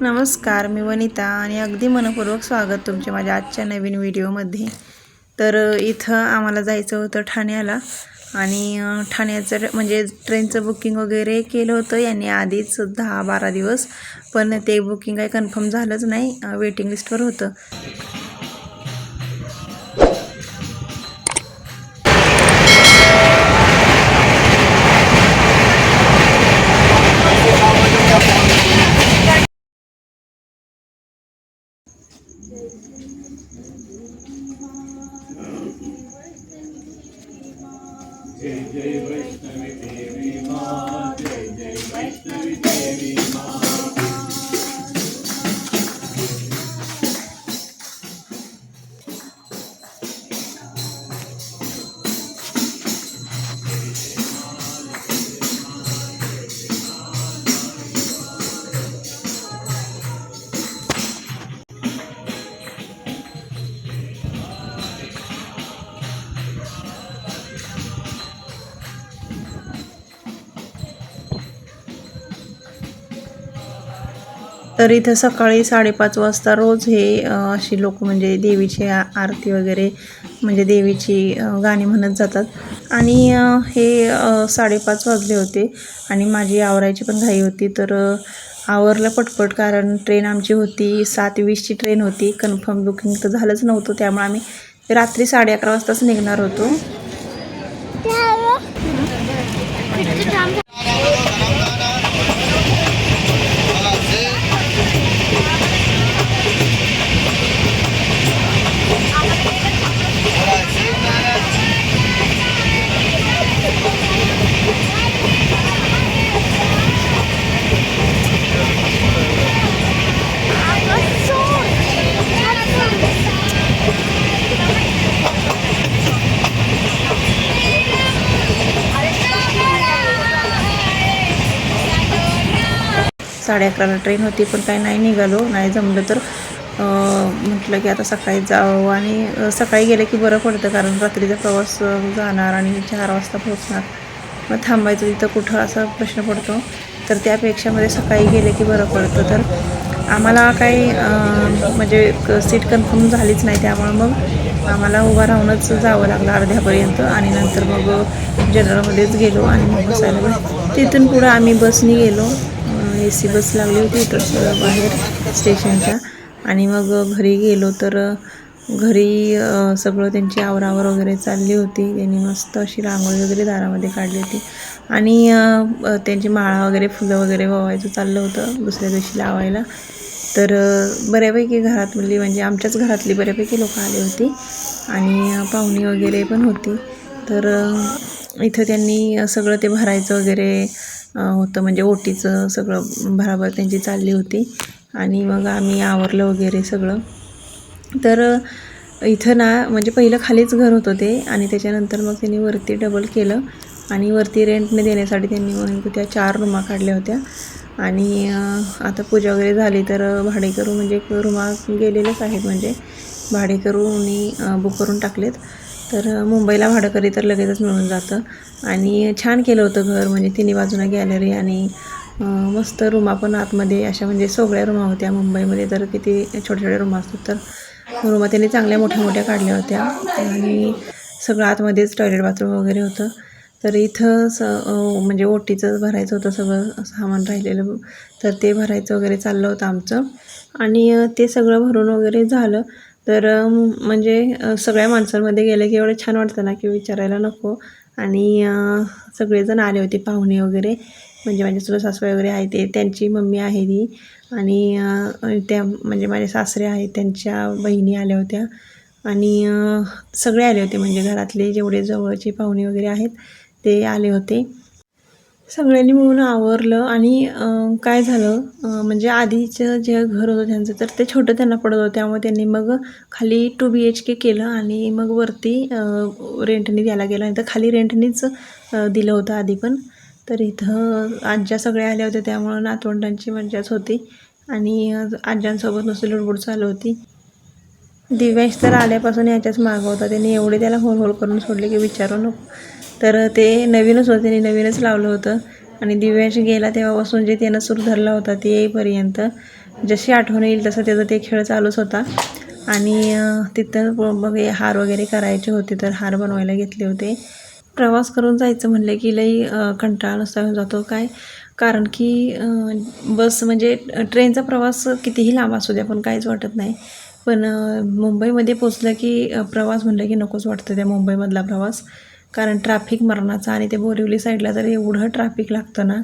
नमस्कार मी वनिता आणि अगदी मनपूर्वक स्वागत तुमचे माझ्या आजच्या नवीन व्हिडिओमध्ये. तर इथं आम्हाला जायचं होतं ठाण्याला आणि ठाण्याचं म्हणजे ट्रेनचं बुकिंग वगैरे केलं होतं. यांनी आधीच दहा बारा दिवस पण ते बुकिंग काही कन्फर्म झालंच नाही वेटिंग लिस्टवर होतं. Jai Jai Vaishnavi Devi Ma Jai Jai Vaishnavi तर इथं सकाळी साडेपाच वाजता रोज हे अशी लोक म्हणजे देवीची आरती वगैरे म्हणजे देवीची गाणी म्हणत जातात. आणि हे साडेपाच वाजले होते आणि माझी आवरायची पण घाई होती. तर आवरलं पटपट कारण ट्रेन आमची होती सात वीसची ट्रेन होती. कन्फर्म बुकिंग तर झालंच नव्हतं. त्यामुळे आम्ही रात्री साडे अकरा वाजताच निघणार होतो. साडे अकराला ट्रेन होती पण काही नाही निघालो. नाही जमलं तर म्हटलं की आता सकाळी जावं. आणि सकाळी गेलं की बरं पडतं कारण रात्रीचा प्रवास जाणार आणि चार वाजता पोहोचणार. मग थांबायचं तिथं कुठं असा प्रश्न पडतो. तर त्यापेक्षा मध्ये सकाळी गेले की बरं पडतं. तर आम्हाला काही म्हणजे क- सीट कन्फर्म झालीच नाही. त्यामुळं मग आम्हाला उभा राहूनच जावं लागलं अर्ध्यापर्यंत. आणि नंतर मग जनरलमध्येच गेलो आणि मग बसायला तिथून पुढं आम्ही बसनी गेलो. ए सी बस लागली होती तर बाहेर स्टेशनच्या. आणि मग घरी गेलो तर घरी सगळं त्यांची आवरावर वगैरे चालली होती. त्यांनी मस्त अशी रांगोळी वगैरे दारामध्ये काढली होती. आणि त्यांची माळा वगैरे फुलं वगैरे वावायचं चाललं होतं दुसऱ्या दिवशी लावायला. तर बऱ्यापैकी घरातली म्हणजे आमच्याच घरातली बऱ्यापैकी लोकं आली होती. आणि पाहुणी वगैरे पण होती. तर इथं त्यांनी सगळं ते भरायचं वगैरे होतं. म्हणजे ओटीचं सगळं भराभर त्यांची चालली होती. आणि मग आम्ही आवरलं वगैरे सगळं. तर इथं ना म्हणजे पहिलं खालीच घर होतं ते. आणि त्याच्यानंतर मग त्यांनी वरती डबल केलं. आणि वरती रेंटने देण्यासाठी त्यांनी मग त्या चार रुमा काढल्या होत्या. आणि आता पूजा वगैरे झाली तर भाडेकरू म्हणजे रुमा गेलेलेच आहेत. म्हणजे भाडेकरूनी बुक करून टाकलेत. तर मुंबईला भाडं करी तर लगेचच मिळून जातं. आणि छान केलं होतं घर म्हणजे तिन्ही बाजूला गॅलरी आणि मस्त रूमा पण आतमध्ये अशा म्हणजे सगळ्या रूमा होत्या मुंबईमध्ये. तर किती छोट्या छोट्या रूमा असतात तर रूमा त्यांनी चांगल्या मोठ्या मोठ्या काढल्या होत्या. आणि सगळं आतमध्येच टॉयलेट बाथरूम वगैरे होतं. तर इथं स म्हणजे ओटीचं भरायचं होतं सगळं सामान राहिलेलं. तर ते भरायचं वगैरे चाललं होतं आमचं. आणि ते सगळं भरून वगैरे झालं. तर म्हणजे सगळ्या माणसांमध्ये गेलं की एवढं छान वाटतं ना की विचारायला नको. आणि सगळेजण आले होते पाहुणे वगैरे. म्हणजे माझे चुलत सासूबाई वगैरे आहे ते त्यांची मम्मी आहे ती. आणि त्या म्हणजे माझे सासरे आहेत त्यांच्या बहिणी आल्या होत्या. आणि सगळे आले होते म्हणजे घरातले जेवढे जवळचे पाहुणे वगैरे आहेत ते आले होते. सगळ्यांनी मिळून आवरलं आणि काय झालं म्हणजे आधीचं जे घर होतं त्यांचं तर ते छोटं त्यांना पडत होतं. त्यामुळे त्यांनी मग खाली टू बी एच के केलं आणि मग वरती रेंटनी द्यायला गेलं. आणि तर खाली रेंटनीच दिलं होतं आधी पण. तर इथं आज्या सगळ्या आल्या होत्या त्यामुळं नातवंडांची मज्जाच होती. आणि आज्यांसोबत नुसती लुडबुड चालू होती. दिव्यांश तर आल्यापासून याच्याच मागं होता. त्यांनी एवढे त्याला होल होल करून सोडले की विचारू नको. तर ते नवीनच होते त्यांनी नवीनच लावलं होतं. आणि दिव्याशी गेला तेव्हापासून जे त्यानं सूर धरला होता ते येईपर्यंत जशी आठवण येईल तसं त्याचा ते खेळ चालूच होता. आणि तिथं मग हे हार वगैरे करायचे होते तर हार बनवायला घेतले होते. प्रवास करून जायचं म्हणलं की लई कंटाळा नुसता जातो. काय? कारण की बस म्हणजे ट्रेनचा प्रवास कितीही लांब असू द्या पण काहीच वाटत नाही. पण मुंबईमध्ये पोचलं की प्रवास म्हणलं की नकोच वाटतं त्या मुंबईमधला प्रवास. कारण ट्रॅफिक मरणाचा आणि ते बोरिवली साईडला तर एवढं ट्रॅफिक लागतं ना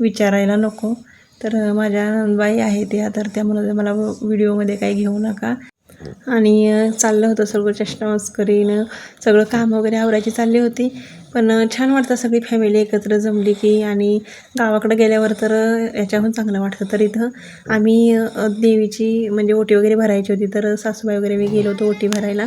विचारायला नको. तर माझ्या नंदबाई आहे त्या तर त्या म्हणत मला व्हिडिओमध्ये काही घेऊ नका. आणि चाललं होतं सगळं चष्टामस्करीनं सगळं काम वगैरे आवरायची चालली होती. पण छान वाटतं सगळी फॅमिली एकत्र जमली की आणि गावाकडं गेल्यावर तर याच्याहून चांगलं वाटतं. तर इथं आम्ही देवीची म्हणजे ओटी वगैरे भरायची होती तर सासूबाई वगैरे मी गेलो होतो ओटी भरायला.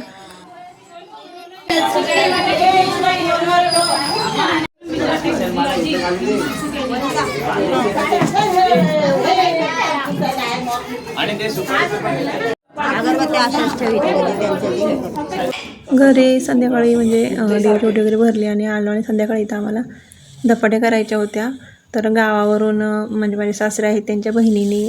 घरी संध्याकाळी म्हणजे अं, वगैरे भरली आणि आलो आणि संध्याकाळी इथं आम्हाला धपाटे करायच्या होत्या. तर गावावरून म्हणजे माझे सासरे आहेत त्यांच्या बहिणीने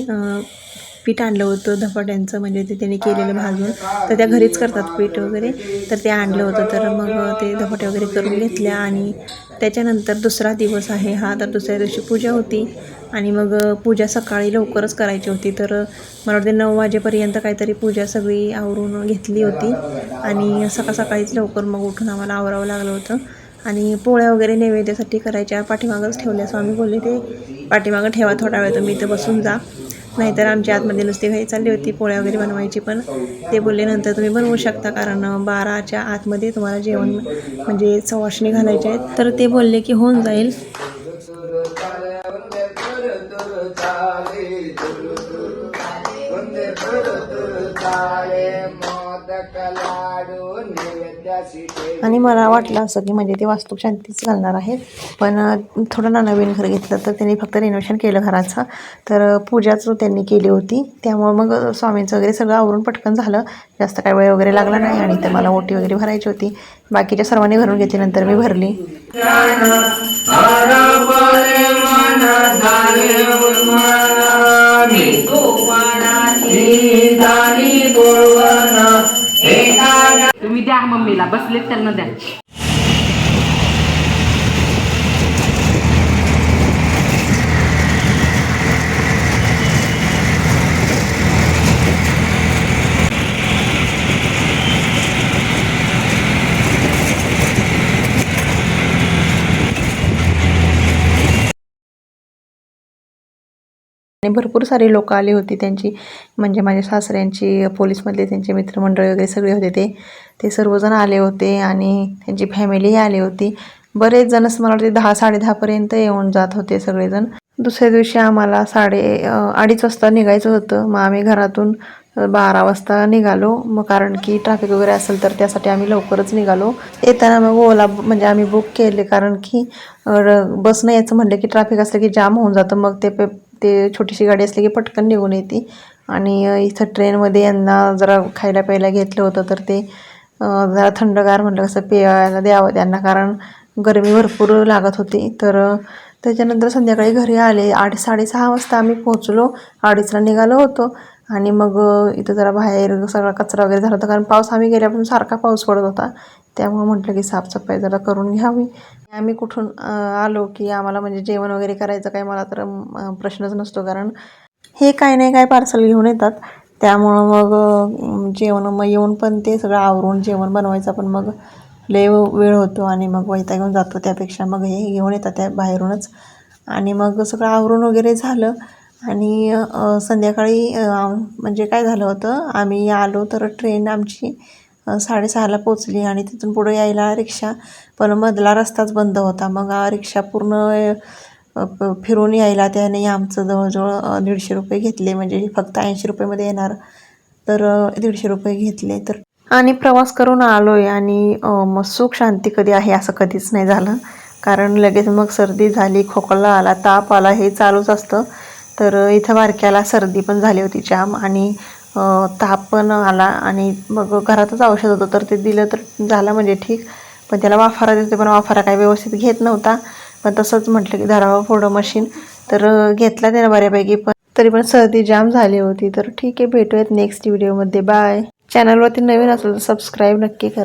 पीठ आणलं होतं धपाट्यांचं म्हणजे ते त्यांनी केलेलं भाजून. तर त्या घरीच करतात पीठ वगैरे. तर ते आणलं होतं तर मग ते धपाटे वगैरे करून घेतल्या आणि त्याच्यानंतर दुसरा दिवस आहे हा. तर दुसऱ्या दिवशी पूजा होती आणि मग पूजा सकाळी लवकरच करायची होती. तर मला वाटते नऊ वाजेपर्यंत काहीतरी पूजा सगळी आवरून घेतली होती आणि सकाळ सकाळीच लवकर मग उठून आम्हाला आवरावं लागलं होतं. आणि पोळ्या वगैरे नैवेद्यासाठी करायच्या पाठीमागंच ठेवल्या. स्वामी बोलले ते पाठीमागं ठेवा थोडा वेळ तुम्ही इथं बसून जा. नाहीतर आमच्या आतमध्ये नुसती घाई चालली होती पोळ्या वगैरे बनवायची पण. ते बोलले नंतर तुम्ही बनवू शकता कारण बाराच्या आतमध्ये तुम्हाला जेवण म्हणजे सवाशणी घालायचे आहेत तर ते बोलले की होऊन जाईल. आणि मला वाटलं असं की म्हणजे ते वास्तू शांतीच घालणार आहेत. पण थोडं ना नवीन घर घेतलं तर त्यांनी फक्त रिनोव्हेशन केलं घराचं. तर पूजाच त्यांनी केली होती. त्यामुळं मग स्वामींचं वगैरे सगळं आवरून पटकन झालं. जास्त काय वेळ वगैरे लागला नाही आणि तर मला ओटी वगैरे भरायची होती. बाकीच्या सर्वांनी भरून घेतली नंतर मी भरली. हो. तुम्ही द्या मम्मीला बसलेत त्यांना द्या. आणि भरपूर सारी लोक आली होती त्यांची. म्हणजे माझ्या सासऱ्यांची पोलीसमधले त्यांचे मित्रमंडळी वगैरे सगळे होते ते. ते सर्वजण आले होते आणि त्यांची फॅमिलीही आली होती. बरेच जण मला वाटते दहा साडेदहापर्यंत येऊन जात होते सगळेजण. दुसऱ्या दिवशी आम्हाला साडे अडीच वाजता निघायचं होतं. मग आम्ही घरातून बारा वाजता निघालो. मग कारण की ट्रॅफिक वगैरे असेल तर त्यासाठी आम्ही लवकरच निघालो. येताना मग ओला म्हणजे आम्ही बुक केले. कारण की बसनं यायचं म्हणलं की ट्रॅफिक असलं की जाम होऊन जातं. मग ते पे ते छोटीशी गाडी असली की पटकन निघून येते. आणि इथं ट्रेनमध्ये यांना जरा खायला प्यायला घेतलं होतं तर ते जरा थंडगार म्हटलं कसं प्यायला द्यावं त्यांना कारण गरमी भरपूर लागत होती. तर त्याच्यानंतर संध्याकाळी घरी आले. आठ साडेसहा वाजता आम्ही पोहोचलो. अडीचला निघालो होतो. आणि मग इथं जरा बाहेर सगळा कचरा वगैरे झाला होता कारण पाऊस आम्ही गेल्यापासून सारखा पाऊस पडत होता. त्यामुळं म्हटलं की साफसफाई जरा करून घ्यावी. आम्ही कुठून आलो की आम्हाला म्हणजे जेवण वगैरे करायचं काय मला तर प्रश्नच नसतो. कारण हे काय नाही काय पार्सल घेऊन येतात. त्यामुळं मग जेवण मग येऊन पण ते सगळं आवरून जेवण बनवायचं. पण मग लय वेळ होतो आणि मग वैताग घेऊन जातो. त्यापेक्षा मग हे घेऊन येतात त्या बाहेरूनच. आणि मग सगळं आवरून वगैरे झालं. आणि संध्याकाळी म्हणजे काय झालं होतं आम्ही आलो तर ट्रेन आमची साडेसहाला पोचली आणि तिथून पुढे यायला रिक्षा पण मधला रस्ताच बंद होता. मग आ, रिक्षा पूर्ण प- फिरून यायला त्याने आमचं जवळजवळ दीडशे रुपये घेतले. म्हणजे फक्त ऐंशी रुपयेमध्ये येणार. तर दीडशे रुपये घेतले. तर आणि प्रवास करून आलो आहे आणि मग सुख शांती कधी आहे असं कधीच नाही झालं. कारण लगेच मग सर्दी झाली खोकला आला ताप आला हे चालूच असतं. तर इथं बारक्याला सर्दी पण झाली होती जाम. आणि ताप पण आला आणि मग घरातच औषध होतं. तर ते दिलं तर झालं म्हणजे ठीक. पण त्याला वाफारा देते पण वाफारा काही व्यवस्थित घेत नव्हता. पण तसंच म्हटलं की धरावा फोडं मशीन. तर घेतला त्यानं बऱ्यापैकी पण. तरी पण सर्दी जाम झाली होती. तर ठीक आहे भेटूयात नेक्स्ट व्हिडिओमध्ये बाय चॅनलवरती नवीन असेल तर सबस्क्राईब नक्की करा.